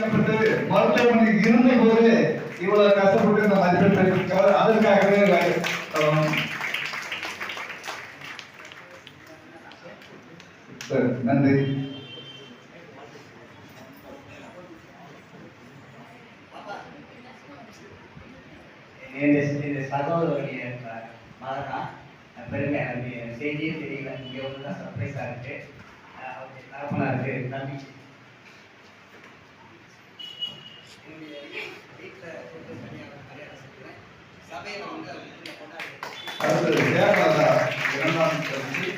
கஷ்டப்பட்டு மருத்துவமனையில் இருந்த போது இவ்வளவு கஷ்டப்பட்டு நம்ம மதிப்பெண் பெற்றிருக்கிறார் அதற்காகவே நன்றி. இந்த இந்த சகோதரருடைய மகனா பெருமை எனக்கு செய்தியே தெரியல. இங்கே வந்து தான் சர்ப்ரைஸாக இருக்கு அஹ் அவருடைய தகப்பனாருக்கு நன்றி அடுத்தது ஹேமலதா இரண்டாம் தம்பி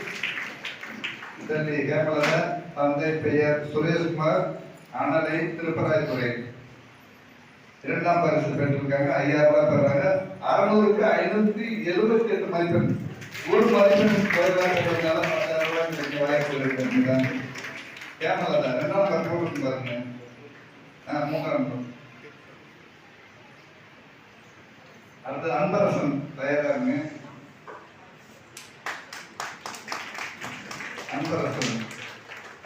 தம்பி ஹேமலதா தந்தை பெயர் சுரேஷ்குமார் அனலை திருப்பராயத்துறை இரண்டாம் பரிசு பெற்றிருக்காங்க ஐயாயிரம் ரூபாய் பெறாங்க. அறுநூறுக்கு ஐநூத்தி எழுபத்தி எட்டு மதிப்பெண். ஒரு மதிப்பெண் குறைவாக ரூபாய் கிடைக்க வாய்ப்பு இருக்கிறது இரண்டாம் பரிசு பாருங்க. மூன்றாம் பரிசு. அடுத்து அன்பரசன் தயாராங்க அன்பரசன்.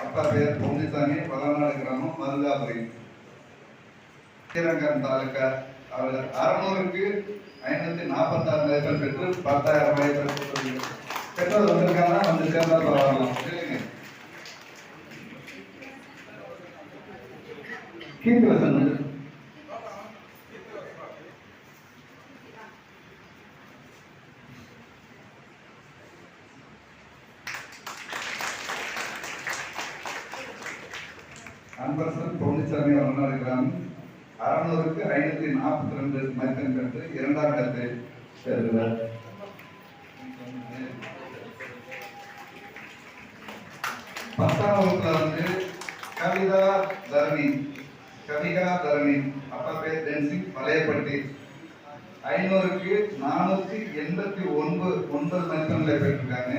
அப்பா பெயர் பொன்னிசாமி பலநாடு கிராமம் மருதாபுரி. ஸ்ரீரங்கம் தாலுக்கா அவர் அறுநூறுக்கு ஐநூத்தி நாற்பத்தாறு லட்சம் பெற்று பத்தாயிரம் ரூபாய் பெற்று பெற்றோர் வந்திருக்காங்கன்னா வந்து சேர்ந்தா பரவாயில்ல. இல்லைங்க கீர்த்திவசன் வந்து அன்பரசன் பொன்னிசாமி வளநாடு கிராமம் அறநூறுக்கு ஐநூத்தி நாற்பத்தி ரெண்டு மதிப்பெண் பெற்று இரண்டாம் இடத்தை பெறுகிறார் பத்தாம் வகுப்புல வந்து கவிதா தரணி கவிகா தரணி அப்பா பேர் டென்சிங் பழையப்பட்டி ஐநூறுக்கு நானூத்தி எண்பத்தி ஒன்பது ஒன்பது மதிப்பெண்களை பெற்றிருக்காங்க.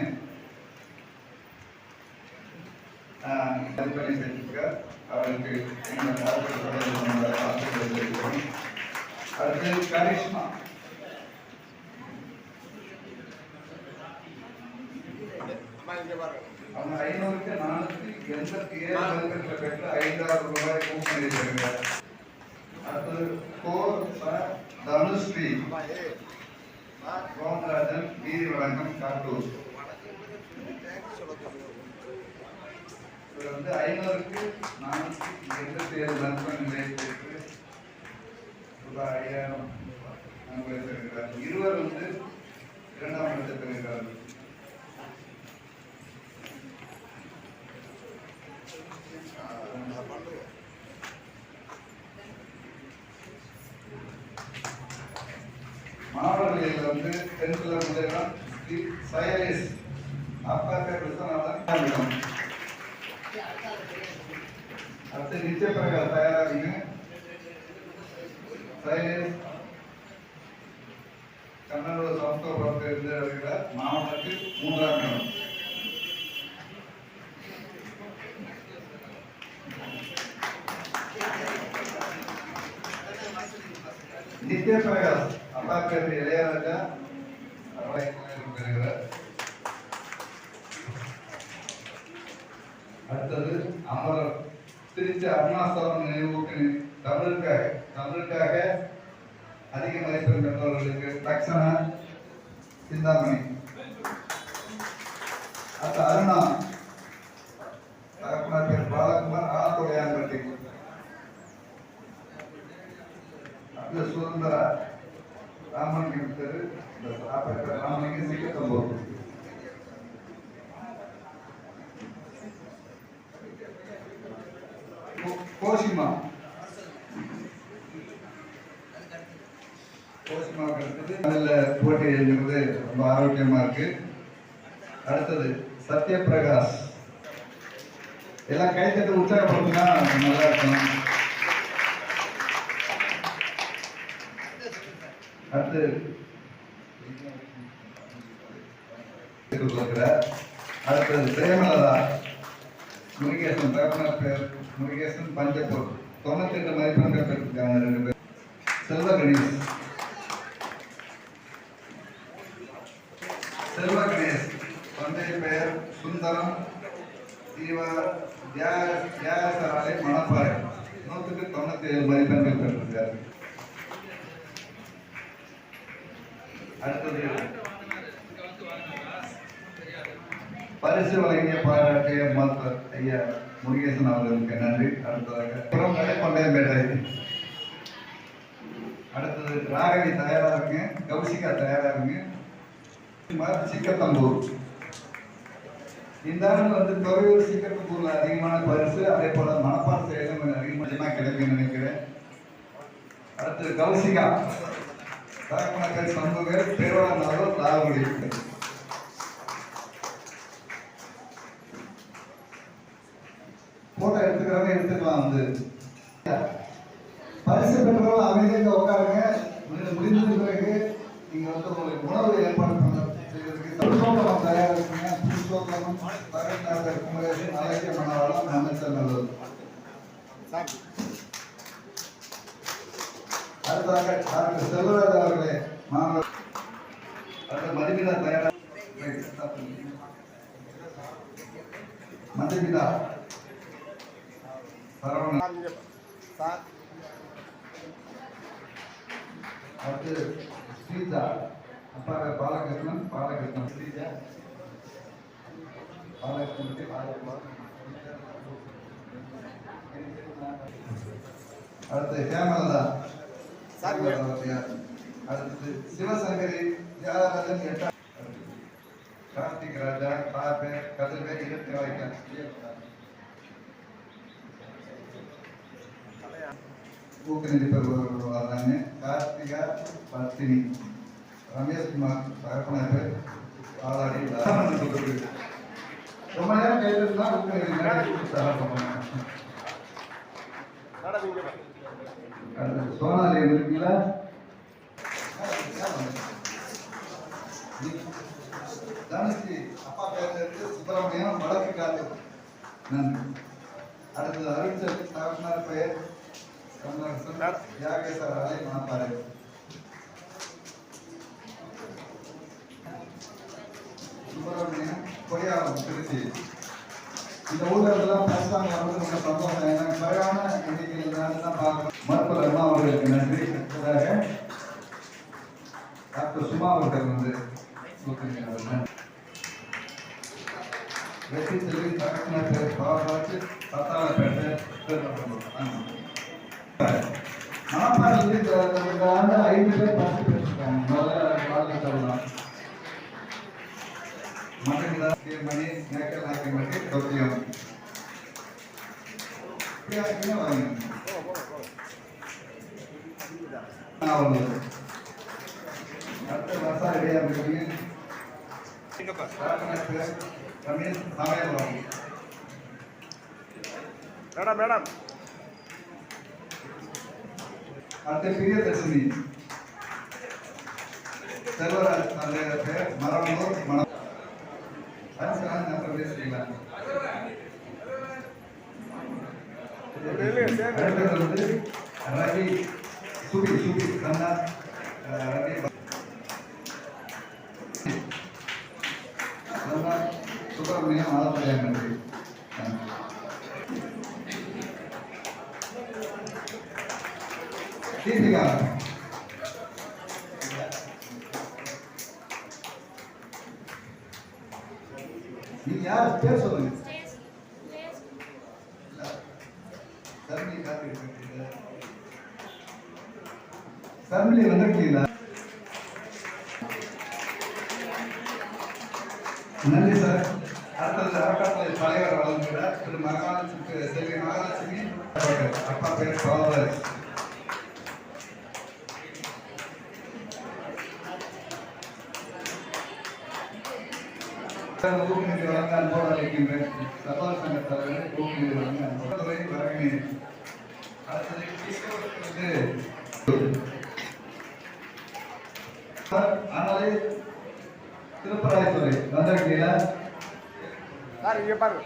மதிப்பெண்ணை பெற்றிருக்கார் அவருக்கு எங்கள் வாழ்த்துக்களை அடுத்து கரிஷ்மா அவங்க ஐநூறுக்கு நானூத்தி எண்பத்தி ஏழு மதிப்பெண்களை பெற்று ஐந்தாயிரம் ரூபாய் கூப்பனை பெறுகிறார் அடுத்தது கோ தனுஸ்ரீ கோமராஜன் நீதி வழங்கம் காட்டூர். இவர் வந்து ஐநூறுக்கு நானூற்றி எண்பத்தி ஏழு மதிப்பெண் நிலையத்திற்கு ரூபாய் ஐயாயிரம் நன்கொடை பெறுகிறார். இருவர் வந்து இரண்டாம் இடத்தை பெறுகிறார்கள் மாணவர்களில் வந்து டென்த்ல முதலாம் ஸ்ரீ சயலிஸ் அப்பா பேர் விஸ்வநாதன் அடுத்து நிச்சய பிரகாஷ் தயாராகுங்க சைலேஷ் கண்ணனூர் சமத்துவபுரத்தில் இருந்து வருகிறார் மாவட்டத்தில் மூன்றாம் இடம். நித்ய பிரகாஷ் அப்பா பேர் இளையராஜா அறுபது பெறுகிறார் அடுத்தது அமரர் திருச்சி அருணாசலம் நினைவுக்கு தமிழுக்காக தமிழுக்காக அதிக மதிப்பெண் பெற்றவர்களுக்கு தக்ஷண சிந்தாமணி. அடுத்த அருணா. தகப்பனார் பேர் பாலகுமார் ஆலக்குடையான்பட்டி அடுத்து சுதந்திரா ராமலிங்கம் தெரு இந்த அப்பா ராமலிங்கம் சிக்கத்தம்பூர் கோ- கோஷிமா கோஷிமாவுக்கு அடுத்தது அதில் போட்டி எழுதுறது ரொம்ப ஆரோக்கியமாக இருக்கு. அடுத்தது சத்யபிரகாஷ். எல்லாம் கைத்தட்டு உற்சாகப்படுத்தினா நல்லா இருக்கும். அடுத்து அடுத்தது பிரேமலதா. முருகேசன் தகப்பனார் பேர் முருகேசன் பஞ்சப்பூர் தொண்ணூத்தி ரெண்டு மதிப்பெண்கள் பெற்றிருக்காங்க ரெண்டு பேர் செல்வ கணேஷ் செல்வ கணேஷ் தந்தை பெயர் சுந்தரம் தீவா தியாகசாலை மணப்பாறை நூற்றுக்கு தொண்ணூத்தி ஏழு மதிப்பெண்கள் பெற்றிருக்காரு அடுத்தது பரிசு வழங்கிய பாராட்டிய மாஸ்டர் ஐயா முருகேசன் அவர்களுக்கு நன்றி. அடுத்ததாக புறம் கொண்டையம்பேட்டை அடுத்தது ராகவி தயாரா இருங்க கௌசிகா தயாரா இருங்க சிக்கத்தம்பூர் இந்த ஆண்டு வந்து தொகையூர் சிக்கத்தம்பூர்ல அதிகமான பரிசு அதே போல மணப்பால் செயலும் கொஞ்சம் அதிகமாக கிடைக்கும் நினைக்கிறேன். அடுத்தது கௌசிகா. தாக்கணக்கல் சமூக பெருவாளர் லாபம் இருக்கு எடுத்துக்கலாம் வந்து. பரிசு பெற்றவர்கள் அமைதியாக உட்காருங்க. முடிஞ்ச முடிஞ்சது பிறகு நீங்க வந்து உங்களுக்கு உணவு ஏற்பாடு பண்ண தயாரா இருக்குங்க. புருஷோத்தமம் பரநாதர் குமரேசன் அமைச்சர் நல்லது அடுத்ததாக டாக்டர் செல்வராஜ் அவர்களே மாணவர். தயாரா மதிப்பிதா சரவணன் அடுத்து ஸ்ரீஜா அப்பா பேர் பாலகிருஷ்ணன் பாலகிருஷ்ணன் ஸ்ரீஜா பாலகிருஷ்ணன் பாலகிருஷ்ணன் அடுத்து ஹேமலதா அடுத்து சிவசங்கரி தியாகராஜன் எட்டா கார்த்திக் ராஜா பாபே கதிர்வே இருபத்தி வாய்க்கால் ஊக்குநிதி பெறுபவர்கள் வர்றாங்க கார்த்திகா பத்தினி ரமேஷ்குமார் தகப்பனார் ஆளாடி ரொம்ப நேரம் கேட்டுருந்தா ஊக்குநிதி சோனாலி இருக்கீங்களா? தனுஷி அப்பா பேர்ல சுப்பிரமணியம் வடக்கு காத்து நன்றி. அடுத்தது அருட்சல் தகப்பனார் பெயர். கமலஹாசன் யாகேஸ்வர அலை மாப்பாறை சுப்பிரமணியம் கொடியாரம் திருச்சி இந்த ஊழலெல்லாம் பேசாம வந்து ரொம்ப சந்தோஷம் எனக்கு குறைவான எண்ணிக்கையில் தான் பார்க்கணும் மருத்துவர் அம்மா அவர்களுக்கு நன்றி அடுத்ததாக டாக்டர் சுமா அவர்கள் வந்து வெற்றி செல்வி தகவல் பாபாச்சு இந்த ஆண்டு ஐந்து பேர் பத்து பேர் இருக்காங்க முதல்ல வாழ்க்கை சொல்லலாம் மகன்தா மணி நேக்கல் நாயக்கமட்டி தொத்தியம் இப்படியாச்சுன்னா வாங்க அடுத்த பிரியதர்ஷினி செல்வராஜ் அந்த பேர் மரமூர் மணம் அரசாங்க நம்பர் பேசுறீங்களா அடுத்தது வந்து தீபிகா நீங்க யார்? பேர் சொல்லுங்க. சர்மிலி காப்பி சர்மிலி வந்திருக்கீங்களா? நன்றி சார். அடுத்தது அறக்கட்டளை தலைவர் வழங்குகிறார் திரு மகாலட்சுமி செல்வி மகாலட்சுமி அப்பா பேர் சோதரர் ஊக்குநிதி வழங்க அன்போடு அழைக்கின்றேன் சபா சங்க தலைவர் ஊக்குநிதி வழங்க அன்போடு வரவேன் ஆனாலே திருப்பராயத்துறை வந்திருக்கீங்களா? சார் இங்கே பாருங்க.